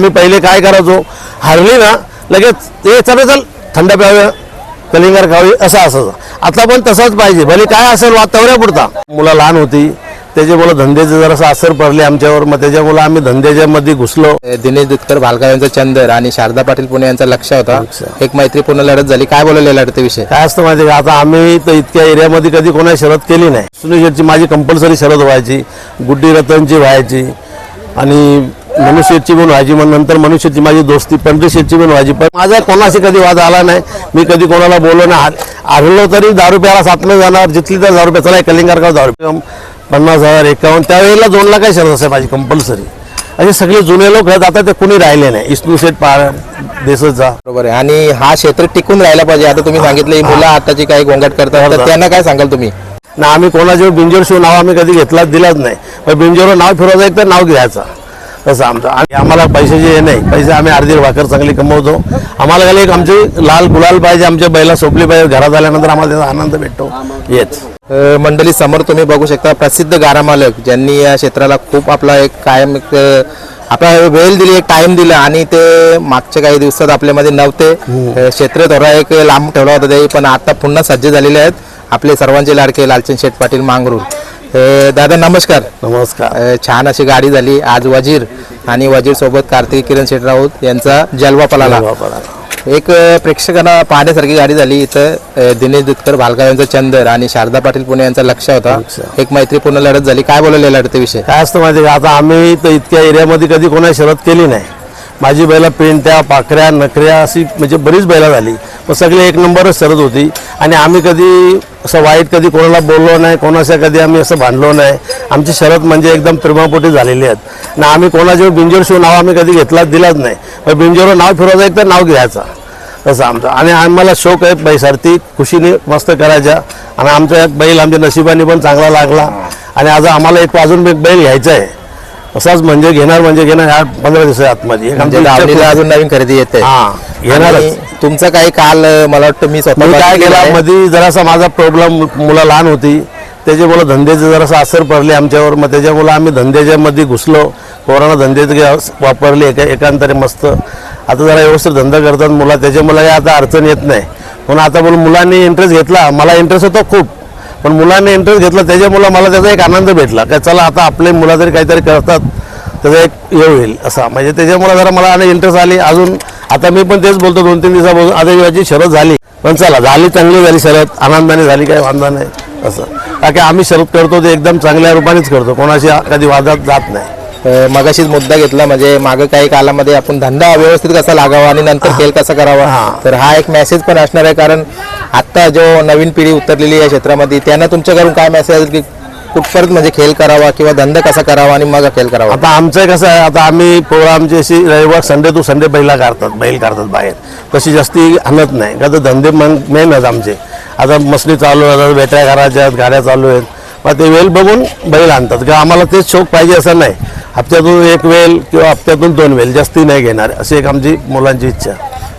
आम्ही पहिले काय करायचो? हरली ना लगेच ते चल चल थंड प्यावे कलिंगर खावी असं असायचं आता पण तसंच पाहिजे. भले काय असेल वातावरण पुरता मुलं लहान होती त्याच्यामुळं धंद्याचे जरासं असर पडले आमच्यावर. मग त्याच्यामुळं आम्ही धंद्याच्या मध्ये घुसलो. दिनेश दुधकर भालगाव यांचा चंदर आणि शारदा पाटील पुणे यांचा लक्ष होता. एक मैत्रीपूर्ण लढत झाली. काय बोलवले लढतीविषयी काय असतं माहिती का? आता आम्ही तर इतक्या एरियामध्ये कधी कोणा शरद केली नाही. सुनील शेटची माझी कंपल्सरी शरद व्हायची गुड्डी रतनची व्हायची आणि मनुष्यची पण व्हायची मग नंतर मनुष्यची माझी दोस्ती शेटची पण व्हायची पण माझा कोणाशी कधी वाद आला नाही मी कधी कोणाला बोललो नाही. हरलो तरी दहा रुपयाला सातनं जाणार जिथली तर दहा रुपये चला हे कलिंगार का दहा रुपये पन्नास हजार एकावन्न त्यावेळेला दोन लाख काय शरद असाय माझी कंपल्सरी असे सगळे जुने लोक आहेत आता ते कुणी राहिले नाही. इस्नू शेठ पा देसाचा बरोबर आहे. आणि हा क्षेत्र टिकून राहिला पाहिजे. आता तुम्ही सांगितलं ही मुलं आताची काही गोंगाट करतात. तर त्यांना काय सांगाल तुम्ही? ना आम्ही कोणाच्या बिंजोर शिव नाव आम्ही कधी घेतला दिलाच नाही. पण बिंजोरवर नाव फिरवायचं एक तर नाव घ्यायचं. तसं आमचं. आणि आम्हाला पैशाचे हे नाही पैसे आम्ही अर्धी भाकर चांगली कमवतो. आम्हाला गेले एक आमची लाल गुलाल पाहिजे आमच्या बैला सोपली पाहिजे घरात आल्यानंतर आम्हाला त्याचा आनंद भेटतो. येच मंडळी समोर तुम्ही बघू शकता प्रसिद्ध गारा मालक ज्यांनी या क्षेत्राला खूप आपला एक कायम एक, आपला वेळ दिली एक टाइम दिला आणि ते मागच्या काही दिवसात आपल्यामध्ये नव्हते. क्षेत्र थोडा एक लांब ठेवला होता ते पण आता पुन्हा सज्ज झालेले आहेत. आपले सर्वांचे लाडके लालचंद शेठ पाटील मांगरूळ. दादा नमस्कार. नमस्कार. छान अशी गाडी झाली. आज वजीर आणि वजीर सोबत कार्तिक किरण शेठ राऊत यांचा जलवा पलाला एक अ, प्रेक्षकांना पाहण्यासारखी गाडी झाली इथं. अ, दिनेश दुधकर भालगाव यांचा चंदर आणि शारदा पाटील पुणे यांचा लक्ष होता. एक मैत्रीपूर्ण लढत झाली. काय बोलवले लढतीविषयी काय असतं माहिती का? आता आम्ही तर इतक्या एरियामध्ये कधी कोणा शरद केली नाही. माझी बैला पेंट्या पाखऱ्या नखऱ्या अशी म्हणजे बरीच बैला झाली. मग सगळे एक नंबरच शरद होती. आणि आम्ही कधी असं वाईट कधी कोणाला बोललो नाही कोणाच्या कधी आम्ही असं भांडलो नाही. आमची शरद म्हणजे एकदम प्रेमापोटी झालेली आहेत. ना आम्ही कोणाच्या बिंजोर शिव नाव आम्ही कधी घेतला दिलाच नाही. पण बिंजोरवर नाव फिरवायचं एक तर नाव घ्यायचं. तसं आमचं. आणि आम्हाला शौक आहे बैसारती खुशीने मस्त करायच्या. आणि आमचा एक बैल आमच्या नशिबाने पण चांगला लागला. आणि आज आम्हाला एक अजून एक बैल घ्यायचा आहे. असाच म्हणजे घेणार म्हणजे घेणार ह्या पंधरा दिवसा आतमध्ये. म्हणजे अजून नवीन खरेदी येते. हा. घेणारच तुमचं काही काल अ, मला वाटतं मी स्वतः मी काय बघितलेलं केला आहे. मध्ये जरासा माझा प्रॉब्लेम मुलं लहान होती. त्याच्यामुळं धंद्याचे जरासा असर पडले आमच्यावर. मग त्याच्यामुळं आम्ही धंद्याच्या मध्ये घुसलो कोरोना धंद्याचे वापरले. एका एकांतरे मस्त. आता जरा व्यवस्थित धंदा करतात मुलं. त्याच्यामुळे काही आता अडचण येत नाही. पण आता बोल मुलांनी इंटरेस्ट घेतला. मला इंटरेस्ट होता खूप. पण मुलांनी इंटरेस्ट घेतला. त्याच्यामुळं मला त्याचा एक आनंद भेटला. काय चला आता आपले मुलं तरी काहीतरी करतात त्याचा एक हे होईल असा. म्हणजे त्याच्यामुळे जरा मला आणि इंटरेस्ट आली. अजून आता मी पण तेच बोलतो दोन तीन दिवसापासून. आता याची शरद झाली. पण चला झाली चांगली झाली शरद. आनंदाने झाली काही वांधा नाही असं. कारण की आम्ही शरद करतो ते एकदम चांगल्या रूपानेच करतो. कोणाशी कधी वादात जात नाही. मगाशीच मुद्दा घेतला म्हणजे मागे काही कालामध्ये आपण धंदा व्यवस्थित कसा लागावा आणि नंतर खेळ कसा करावा? हा. तर हा एक मेसेज पण असणार आहे कारण आता जो नवीन पिढी उतरलेली आहे या क्षेत्रामध्ये त्यांना तुमच्याकडून काय मेसेज की कुठपर्यंत म्हणजे खेळ करावा किंवा धंदा कसा करावा आणि मग खेळ करावा? आता आमचं कसं आहे आता आम्ही पोरं आमची अशी रविवार संडे टू संडे बैला काढतात बैल काढतात बाहेर. तशी जास्ती आणत नाही. का तर धंदे मन मेन आहेत आमचे. आता मसली चालू आहेत बेट्या घराच्या आहेत गाड्या चालू आहेत. मग ते वेल बघून बैल आणतात. का आम्हाला तेच शौक पाहिजे असं नाही. हप्त्यातून एक वेल किंवा हप्त्यातून दोन वेल जास्ती नाही घेणार अशी एक आमची मुलांची इच्छा.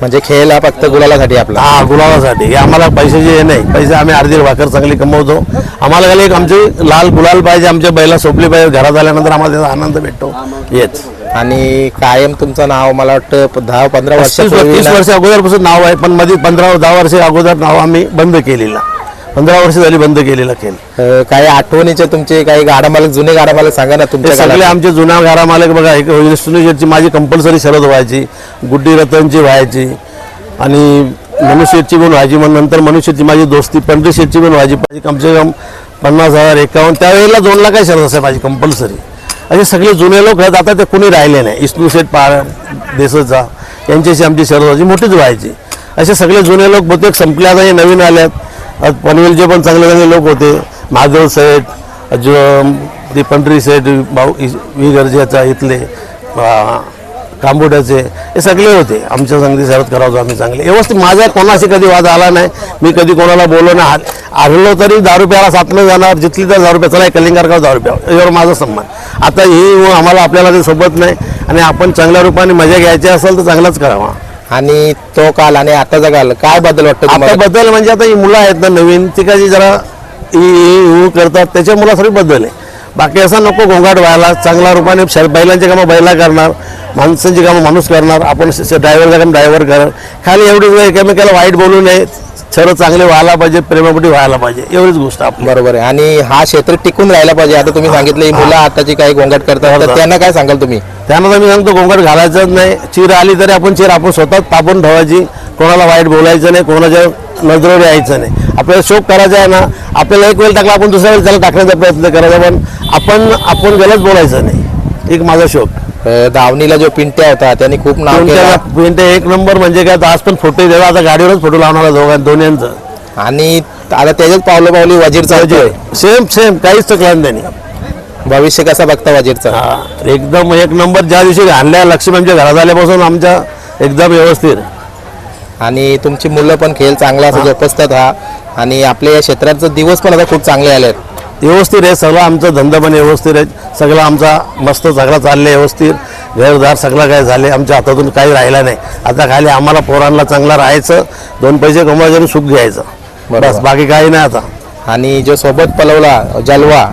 म्हणजे खेळ हा फक्त गुलालासाठी आपला. हा गुलाबासाठी हे आम्हाला पैशाचे हे नाही पैसे आम्ही अर्धी भाकर चांगली कमवतो. आम्हाला गेले एक आमची लाल गुलाल पाहिजे आमच्या बैला सोपली पाहिजे घरात आल्यानंतर आम्हाला त्याचा आनंद भेटतो. हेच आणि कायम तुमचं नाव मला वाटतं दहा पंधरा वर्षापूर्वी तीस वर्ष अगोदरपासून नाव आहे पण मध्ये पंधरा दहा वर्ष अगोदर नाव आम्ही बंद केलेला. पंधरा वर्ष झाली बंद केलेला खेळ. अ, काही आठवणीचे तुमचे काही गाडा मालक जुने गाडा मालक सांगा ना ते तुमच्या सगळे. आमचे जुन्या घरा मालक बघा एक सुनीशेटची माझी कंपल्सरी शरद व्हायची गुड्डी रतनची व्हायची आणि मनुष्यची पण व्हायची मग नंतर मनुष्यची माझी दोस्ती पंढरी शेटची पण व्हायची पाहिजे कमसे कम पन्नास हजार एकावन्न त्यावेळेला दोन लाख काय शरद असाय माझी कंपल्सरी असे सगळे जुने लोक आहेत आता ते कुणी राहिले नाही. इस्नू शेठ पा देसाचा यांच्याशी आमची शरद व्हायची मोठीच व्हायची. असे सगळे जुने लोक बहुतेक संपले आता हे नवीन आल्यात आज पनवेलचे पण चांगले चांगले लोक होते. महादेव सेठ जो ते पंढरी सेठ भाऊ वी गरजेचा इथले कांबोड्याचे हे सगळे होते. आमच्या संगती सरत करावं आम्ही चांगले व्यवस्थित माझ्या कोणाशी कधी वाद आला नाही. मी कधी कोणाला बोललो नाही. हार- तरी दहा रुपयाला सातनं जाणार. जिथली तर दहा रुपया चला हे दहा रुपया यावर माझा सन्मान आता ही आम्हाला आपल्याला ते सोबत नाही. आणि आपण चांगल्या रूपाने मजा घ्यायची असेल तर चांगलाच करावा. आणि तो काल आणि आताचा काल काय बदल वाटतो आता तुम्हाला बदल म्हणजे आता ही मुलं आहेत ना नवीन ती कशी जरा करतात त्याच्या मुलासाठी बदल आहे. बाकी असं नको गोंगाट व्हायला चांगला रूपाने श- बैलांची कामं बैला करणार माणसांची कामं माणूस करणार आपण ड्रायव्हरचं काम ड्रायव्हर करणार खाली एवढीच एकमेकाला वाईट बोलू नये सर्व चांगले व्हायला पाहिजे प्रेमापोटी व्हायला पाहिजे एवढीच गोष्ट आपली. बरोबर आहे. आणि हा क्षेत्र टिकून राहायला पाहिजे. आता तुम्ही सांगितलं ही मुलं आताची काही गोंगाट करतात तर त्यांना काय सांगाल तुम्ही? त्यानंतर मी सांगतो गोंगाट घालायचंच नाही. चीर आली तरी आपण चीर आपण स्वतःच तापून ठेवायची. कोणाला वाईट बोलायचं नाही कोणाच्या नजरेवर यायचं नाही. आपल्याला शोक करायचा आहे ना आपल्याला एक वेळ टाकला आपण दुसऱ्या वेळेस त्याला टाकण्याचा प्रयत्न करायचा पण आपण आपण गलत बोलायचं नाही. एक माझा शोक. धावणीला जो पिंट्या होता त्यांनी खूप नाव केलं. एक नंबर म्हणजे काय आज पण फोटो देवा आता गाडीवरच फोटो लावणार दोघां दोन्हींचं. आणि आता त्याच्याच पावलं पावली वजीर. चालतोय. सेम सेम काहीच चकला नाही त्यांनी. भविष्य कसा बघता वजीरचा. हा, एकदम एक नंबर ज्या दिवशी आणल्या लक्ष्मी आमच्या घरात आल्यापासून आमच्या एकदम व्यवस्थित. आणि तुमची मुलं पण खेळ चांगला असं जोपासतात हा. आणि आपल्या या क्षेत्राचे दिवस पण आता खूप चांगले आले आहेत व्यवस्थित आहे सगळं आमचा धंदा पण व्यवस्थित आहे सगळं आमचा मस्त सगळं चाललंय व्यवस्थित. घरदार सगळं काय झाले आमच्या हातातून काही राहिला नाही. आता खाली आम्हाला पोरांना चांगला राहायचं दोन पैसे कमवायचे आणि सुख घ्यायचं. बस बाकी काही नाही आता. आणि जो सोबत पलवला जलवा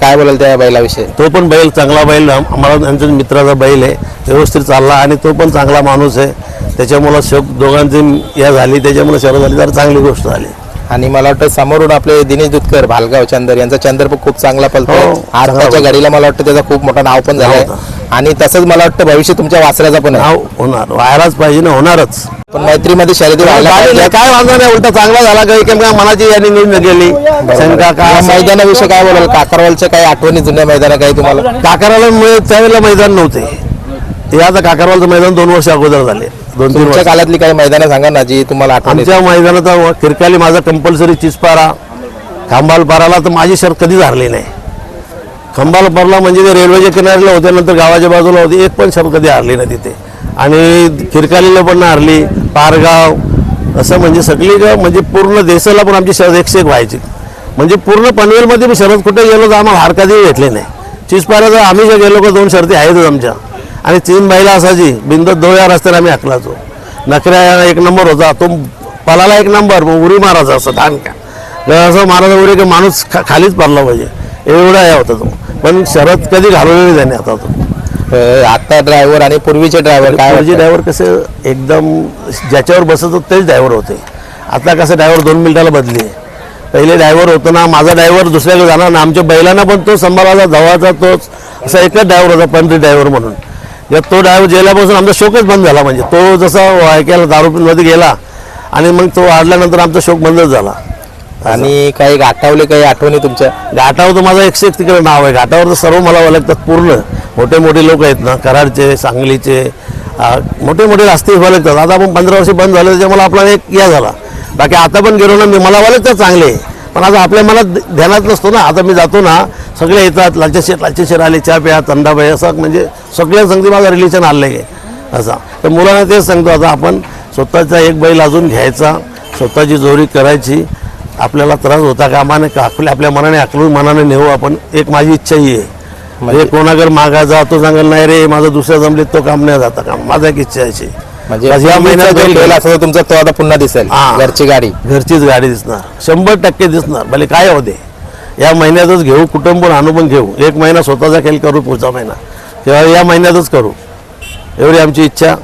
काय बोलाल त्या बैलाविषयी? तो पण बैल चांगला बैल. आम- आम्हाला आमच्या मित्राचा बैल आहे. व्यवस्थित चालला आणि तो पण चांगला माणूस आहे. त्याच्यामुळं शोक दोघांची या झाली. त्याच्यामुळे शरद झाली. तर चांगली गोष्ट झाली. आणि मला वाटतं समोरून आपले दिनेश दुधकर भालगाव चंदर. यांचा चंदर पण खूप चांगला पलतो हो, चांगला गाडीला मला वाटतं त्याचा खूप मोठं नाव पण झालंय. नाव आणि तसंच मला वाटतं भविष्य तुमच्या वासराचा पण आहे. होणार. व्हायलाच पाहिजे ना होणारच. पण मैत्रीमध्ये शर्यती व्हायला. काय वांधा नाही उलटा चांगला झाला काही किंवा मनाची यादी निघून गेली. शंका का? या मैदानाविषयी काय बोलाल? काकारवालच्या काही आठवणी जुन्या मैदाना काही तुम्हाला? काकराला मुळे त्यावेळेला मैदान नव्हते. ते आता काकरवालचं मैदान दोन वर्ष अगोदर झाले. दोन तीन तुमच्या वर्ष. काळातली काही मैदानं सांगा ना जी तुम्हाला आठवण. आमच्या मैदानात किरकाली माझा कंपल्सरी चिचपारा खांबालपाराला तर माझी शर्त कधीच हारली नाही. खंबाला पडला म्हणजे ते रेल्वेच्या किनाऱ्याला होते नंतर गावाच्या बाजूला होती. एक पण शब्द कधी हारली नाही तिथे. आणि खिरकालीला पण हरली हारली. पारगाव असं म्हणजे सगळी गाव म्हणजे पूर्ण देशाला पण आमची शरद एकशे एक व्हायची. म्हणजे पूर्ण पनवेलमध्ये मी शरद कुठे गेलो तर आम्हाला हार कधी घेतली नाही. चिचपाऱ्याचं आम्ही जे गेलो का दोन शर्ती आहेतच आमच्या. आणि तीन बैला असायची. बिंदत दोया रस्त्याने आम्ही हाकलाचो नखऱ्या एक नंबर होता. तो पलाला एक नंबर. मग उरी मारायचा असं धान का? असं मारायचा उरी की माणूस खा खालीच पडला पाहिजे. एवढा हे होता तो. पण शरद कधी घालवलेली त्याने आता तो. आता ड्रायव्हर आणि पूर्वीचे ड्रायव्हर काय पूर्वीचे? ड्रायव्हर कसे एकदम ज्याच्यावर बसत होते तेच ड्रायव्हर होते. आता कसं ड्रायव्हर दोन मिनिटाला बदली पहिले ड्रायव्हर होतो ना माझा ड्रायव्हर दुसऱ्याकडे जाणार ना आमच्या बैलांना पण तो संभाळाचा धवाचा तोच. असा एकच ड्रायव्हर होता पंढरी ड्रायव्हर म्हणून. जेव्हा तो ड्रायव्हर गेल्यापासून आमचा शोकच बंद झाला म्हणजे तो जसा ऐकायला दारूमध्ये गेला आणि मग तो वाढल्यानंतर आमचा शोक बंदच झाला. आणि काही गाठावले काही आठवणी तुमच्या? घाटावर तर माझं एकशे एक तिकडे नाव आहे. घाटावर तर सर्व मला ओळखतात पूर्ण. मोठे मोठे लोक आहेत ना कराडचे सांगलीचे आ, मोठे मोठे रस्ते ओळखतात. आता आपण पंधरा वर्ष बंद झालं त्याच्यामुळे आपला एक या झाला. बाकी आता पण गेलो ना मी मला ओळखतात चांगले पण आता आपल्या मनात ध्यानात नसतो ना. आता मी जातो ना सगळे येतात लालच्या शेट आले चहा प्या तंडाबाई असं म्हणजे सगळ्या संगती माझं रिलेशन आलं आहे. असा. तर मुलांना तेच सांगतो आता आपण स्वतःचा एक बैल अजून घ्यायचा स्वतःची जोरी करायची आपल्याला त्रास होता कामाने का? आपल्या आपल्या मनाने आकलून मनाने नेऊ आपण. एक माझी इच्छाही आहे. म्हणजे कोणाकडे मागायचा तो सांगेल नाही रे माझं दुसऱ्या जमलीत तो काम नाही जाता. काम माझा एक इच्छा अशी. म्हणजे या महिन्यात जो बैल. असतो तुमचा तो आता पुन्हा दिसेल हा. घरची गाडी. घरचीच गाडी दिसणार. शंभर टक्के दिसणार. भले काय होते या महिन्यातच घेऊ कुटुंब आणू पण घेऊ. एक महिना स्वतःचा खेळ करू पुढचा महिना. किंवा या महिन्यातच करू. एवढी आमची इच्छा.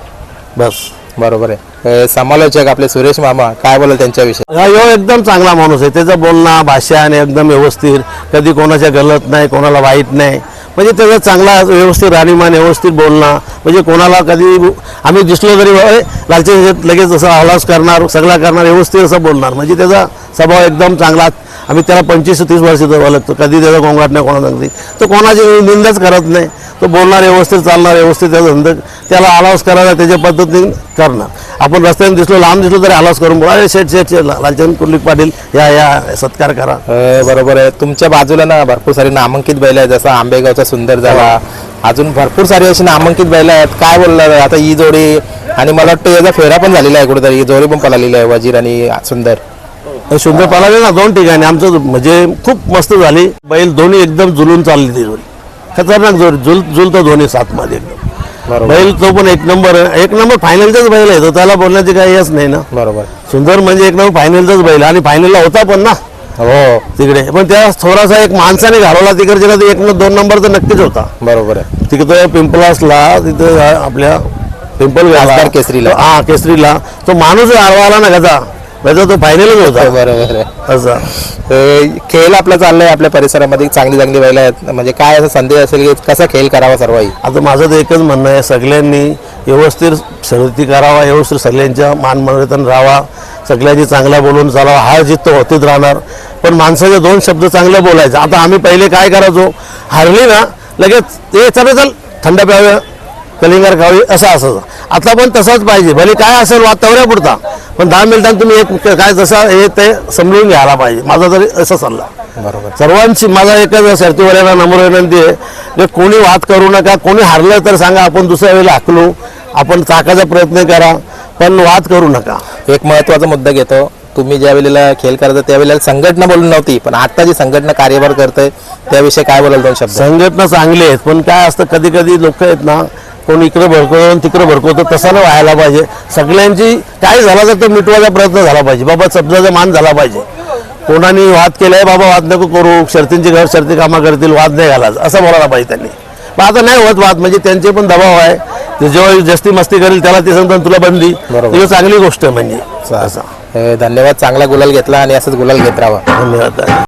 बस. बरोबर आहे. समालोचक आपले सुरेश मामा काय बोलाल त्यांच्याविषयी? हा ह्यो एकदम चांगला माणूस आहे. त्याचं बोलणं भाषा आणि एकदम व्यवस्थित. कधी कोणाच्या गलत नाही कोणाला वाईट नाही. म्हणजे त्याचा चांगला व्यवस्थित राहणीमान व्यवस्थित बोलणं. म्हणजे कोणाला कधी आम्ही दिसलो तरी "अरे, लालचे लगेच असं आवाज करणार सगळा करणार व्यवस्थित असं बोलणार. म्हणजे त्याचा स्वभाव एकदम चांगला आम्ही त्याला पंचवीस तीस वर्ष लागतो कधी त्याचा गोंगाट नाही कोणाला अगदी तो कोणाची निंदाच करत नाही. तो बोलणार व्यवस्थित चालणार व्यवस्थित त्याचा धंदा त्याला अलाउस करायला त्याच्या पद्धतीने करणार. आपण रस्त्याने दिसलो लांब दिसलो तरी अलाउस करून बोला अरे शेठ शेठ लालचंद कुर्लिक पाटील या या सत्कार करा. बरोबर आहे. तुमच्या बाजूला ना भरपूर सारी नामांकित बैल आहेत जसं आंबेगावचा सुंदर झाला अजून भरपूर सारी अशी नामांकित बैल आहेत. काय बोलणार आता ही जोडी आणि मला वाटतं याचा फेरा पण झालेला आहे कुठेतरी. ही जोडी पण पळालेली आहे वजीर आणि सुंदर. पालावे ना दोन ठिकाणी. आमचं म्हणजे खूप मस्त झाली. बैल दोन्ही एकदम जुलून चालली ती जोडी. खतरनाक जोडी. जुल जुलतो दोन्ही सातमध्ये एकदम. बैल तो पण एक नंबर. एक नंबर फायनलचाच बैल आहे. तो त्याला बोलण्याची काही हेच नाही ना. बरोबर. सुंदर म्हणजे एक नंबर फायनलचाच बैल. आणि फायनलला होता पण ना. हो. तिकडे. पण त्या थोडासा एक माणसाने घालवला तिकडे एक न दोन नंबर तर नक्कीच होता. बरोबर आहे. तिकडे पिंपलासला तिथे आपल्या पिंपल केसरीला. हा केसरीला. तो माणूस आळवाला ना कसा त्याचा तो फायनलच होता. बरोबर आहे. असा. अ, खेळ आपला चाललाय आपल्या परिसरामध्ये चांगली चांगली व्हायला आहेत. म्हणजे काय असा संदेश असेल की कसा खेळ करावा सर्वही आता माझं तर एकच म्हणणं आहे सगळ्यांनी व्यवस्थित शर्यती करावा व्यवस्थित सगळ्यांच्या मानमर्यादन राहावा. सगळ्यांनी चांगला बोलून चालावा. हार जीत तर होतीच राहणार. पण माणसाचे दोन शब्द चांगले बोलायचे. आता आम्ही पहिले काय करायचो? हारली ना लगेच ते चल चल थंड प्यावे कलिंगर खावी असं. असायचं आता पण तसंच पाहिजे. भले काय असेल वाद तेवढ्या पुरता पण दहा मिनिटांनी तुम्ही एक काय जसं हे ते समजून घ्यायला पाहिजे. माझा तरी असं सल्ला. बरोबर. सर्वांची माझा एकच शर्तीवाल्यांना नम्र विनंती आहे की कोणी वाद करू नका कोणी हारलं तर सांगा आपण दुसऱ्या वेळेला हाकलू आपण चाकाचा प्रयत्न करा पण वाद करू नका. एक महत्त्वाचा मुद्दा घेतो. तुम्ही ज्या वेळेला खेळ करता त्यावेळेला संघटना बोलून नव्हती पण आता जी संघटना कार्यभार करते त्याविषयी काय बोलाल दोन शब्द? संघटना चांगली आहेत पण काय असतं कधी कधी लोक आहेत ना कोण इकडे भडकवतो आणि तिकडे भडकवतो तसं नाही व्हायला पाहिजे. सगळ्यांची काय झाला तर तो मिटवायचा प्रयत्न झाला पाहिजे. बाबा शब्दाचा मान झाला पाहिजे. कोणाने वाद केलाय बाबा वाद नको करू. शर्तींची घर शर्ती कामं करतील वाद नाही घालायचं. असं बोलायला पाहिजे त्यांनी. पण आता नाही होत वाद म्हणजे त्यांचे पण दबाव आहे. ते जेव्हा जस्ती मस्ती करेल त्याला ते सांगतात तुला बंदी. ही चांगली गोष्ट आहे म्हणजे. असं. धन्यवाद चांगला गुलाल घेतला आणि असंच गुलाल घेत राहा धन्यवाद.